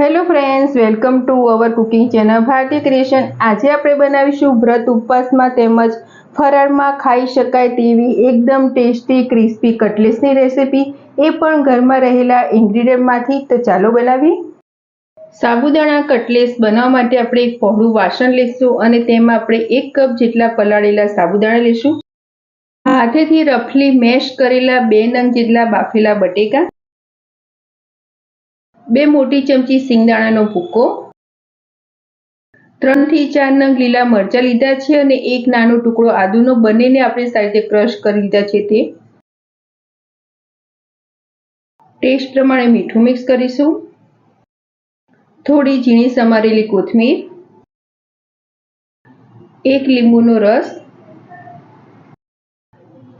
Hello friends welcome to our cooking channel Bharatiya creation આજે આપણે બનાવીશું વ્રત ઉપવાસમાં તેમજ ફરાળમાં ખાઈ શકાય તેવી એકદમ ટેસ્ટી, ક્રિસ્પી કટલેસની રેસિપી. એ પણ ઘરમાં રહેલા ઇન્ગ્રીડિયન્ટમાંથી. તો ચાલો બનાવીએ. સાબુદાણા કટલેસ બનાવવા માટે આપણે એક પહોળું વાસણ લઈશું અને તેમાં આપણે એક કપ જેટલા પલાળેલા સાબુદાણા લઈશું હાથેથી રફલી મેશ કરેલા બે નંગ જેટલા બાફેલા બટેકા. બે મોટી ચમચી સિંગદાણાનો ભૂકો ત્રણથી ચાર નંગ લીલા મરચા લીધા છે અને એક નાનો ટુકડો આદુનો બંનેને આપણે સારી રીતે ક્રશ કરી લીધા છે તે. ટેસ્ટ પ્રમાણે મીઠું મિક્સ કરીશું. થોડી ઝીણી સમારેલી કોથમીર, એક લીંબુનો રસ.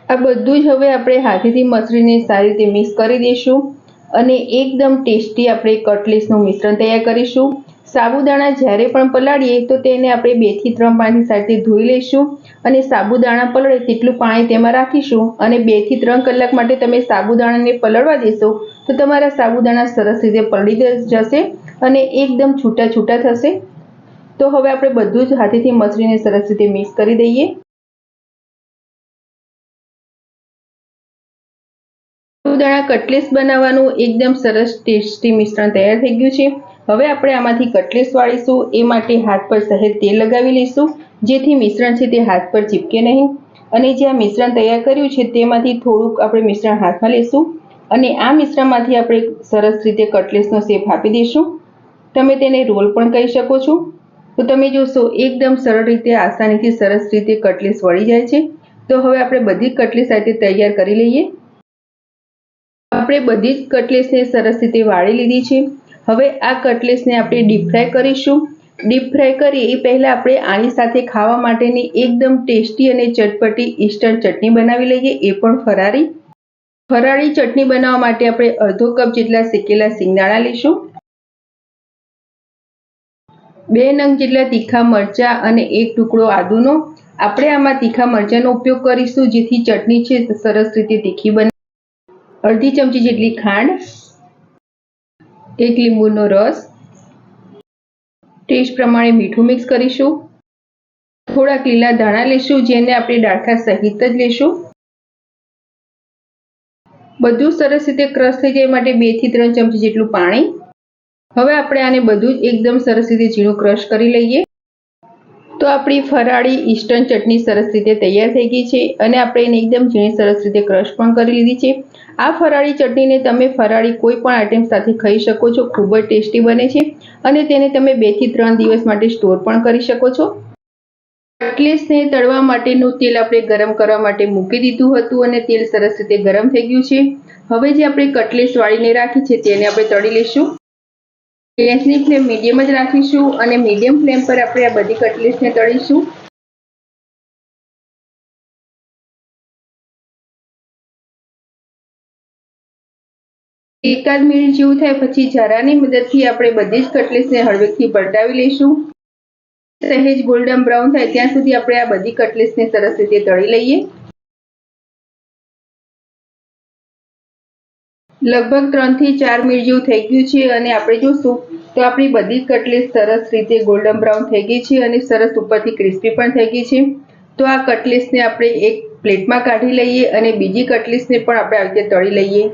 આ બધું જ હવે આપણે હાથેથી મસળીને સારી રીતે મિક્સ કરી દઈશું. અને એકદમ ટેસ્ટી આપણે કટલેસનું મિશ્રણ તૈયાર કરીશું. સાબુદાણા જ્યારે પણ પલાળીએ તો તેને આપણે બેથી ત્રણ પાણી સાથે ધોઈ લઈશું અને સાબુદાણા પલળે તેટલું પાણી તેમાં રાખીશું અને બેથી ત્રણ કલાક માટે તમે સાબુદાણાને પલળવા દેશો તો તમારા સાબુદાણા સરસ રીતે પલળી જશે અને એકદમ છૂટા છૂટા થશે. તો હવે આપણે બધું જ હાથેથી મસળીને સરસ રીતે મિક્સ કરી દઈએ. સાબુદાણા કટલેસ બનાવવાનું એકદમ સરસ ટેસ્ટી મિશ્રણ તૈયાર થઈ ગયું છે. હવે આપણે આમાંથી કટલેસ વાળીશું, એ માટે હાથ પર સહેજ તેલ લગાવી લઈશું, જેથી મિશ્રણ છે તે હાથ પર ચીપકે નહીં. અને જે આ મિશ્રણ તૈયાર કર્યું છે, તેમાંથી થોડુંક આપણે મિશ્રણ હાથમાં લઈશું. અને આ મિશ્રણમાંથી આપણે સરસ રીતે કટલેસનો શેપ આપી દઈશું. તમે તેને રોલ પણ કહી શકો છો. તો તમે જોશો, એકદમ સરળ રીતે, આસાનીથી સરસ રીતે કટલેસ વળી જાય છે. તો હવે આપણે બધી કટલેસ સાથે તૈયાર કરી લઈએ. આપણે બધી જ કટલેસને સરસ રીતે વાળી લીધી છે. હવે આ કટલેસને આપણે ડીપ ફ્રાય કરીશું. ડીપ ફ્રાય કરીએ એ પહેલાં આપણે આની સાથે ખાવા માટેની એકદમ ટેસ્ટી અને ચટપટી ઇન્સ્ટન્ટ ચટણી બનાવી લઈએ, એ પણ ફરારી ફરાળી ચટણી બનાવવા માટે આપણે અડધો કપ જેટલા શેકેલા સિંગદાણા લઈશું બે નંગ જેટલા તીખા મરચા અને એક ટુકડો આદુનો. આપણે આમાં તીખા મરચાંનો ઉપયોગ કરીશું, જેથી ચટણી છે સરસ રીતે તીખી બને. અડધી ચમચી જેટલી ખાંડ, એક લીંબુનો રસ, ટેસ્ટ પ્રમાણે મીઠું મિક્સ કરીશું. થોડાક લીલા ધાણા લેશું, જેને આપણે ડાળખા સહિત જ લેશું. બધું સરસ રીતે ક્રશ થઈ જાય માટે બેથી ત્રણ ચમચી જેટલું પાણી. હવે આપણે આને બધું જ એકદમ સરસ રીતે ઝીણું ક્રશ કરી લઈએ. તો આપણી ફરાળી ઈસ્ટર્ન ચટણી સરસ રીતે તૈયાર થઈ ગઈ છે અને આપણે એને એકદમ ઝીણી સરસ રીતે ક્રશ પણ કરી લીધી છે. આ ફરાળી ચટણીને તમે ફરાળી કોઈ પણ આઈટમ સાથે ખાઈ શકો છો, ખૂબ જ ટેસ્ટી બને છે અને તેને તમે બેથી ત્રણ દિવસ માટે સ્ટોર પણ કરી શકો છો. કટલેસને તળવા માટેનું તેલ આપણે ગરમ કરવા માટે મૂકી દીધું હતું અને તેલ સરસ રીતે ગરમ થઈ ગયું છે. હવે જે આપણે કટલેસ વાળીને રાખી છે તેને આપણે તળી લઈશું. ગેસની ફ્લેમ મીડિયમ જ રાખીશું અને મીડિયમ ફ્લેમ પર આપણે આ બધી કટલેસને તળીશું. એકાદ મિનિટ જેવું થાય પછી જરાની મદદથી આપણે બધી જ કટલેસને હળવેથી પલટાવી લઈશું. સહેજ ગોલ્ડન બ્રાઉન થાય ત્યાં સુધી આપણે આ બધી કટલેસને સરસ રીતે તળી લઈએ. લગભગ ત્રણથી ચાર મિનિટ જેવું થઈ ગયું છે અને આપણે જોશું તો આપણી બધી કટલેસ સરસ રીતે ગોલ્ડન બ્રાઉન થઈ ગઈ છે અને સરસ ઉપરથી ક્રિસ્પી પણ થઈ ગઈ છે. તો આ કટલેસને આપણે એક પ્લેટમાં કાઢી લઈએ અને બીજી કટલેસને પણ આપણે આવી રીતે તળી લઈએ.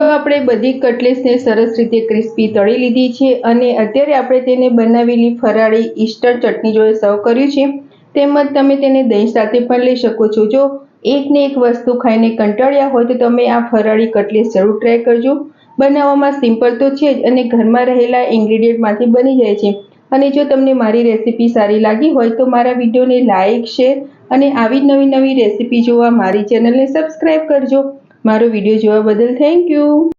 તો આપણે બધી કટલેસને સરસ રીતે ક્રિસ્પી તળી લીધી છે અને અત્યારે આપણે તેને બનાવેલી ફરાળી ઈસ્ટર ચટણી જોડે સર્વ કર્યું છે. તેમજ તમે તેને દહીં સાથે પણ લઈ શકો છો. જો એકને એક વસ્તુ ખાઈને કંટાળ્યા હોય તો તમે આ ફરાળી કટલેસ જરૂર ટ્રાય કરજો. બનાવવામાં સિમ્પલ તો છે જ અને ઘરમાં રહેલા ઇન્ગ્રીડિયન્ટમાંથી બની જાય છે. અને જો તમને મારી રેસીપી સારી લાગી હોય તો મારા વિડીયોને લાઇક શેર અને આવી નવી નવી રેસીપી જોવા મારી ચેનલને સબસ્ક્રાઈબ કરજો. મારો વીડિયો જોવા બદલ થેન્ક યુ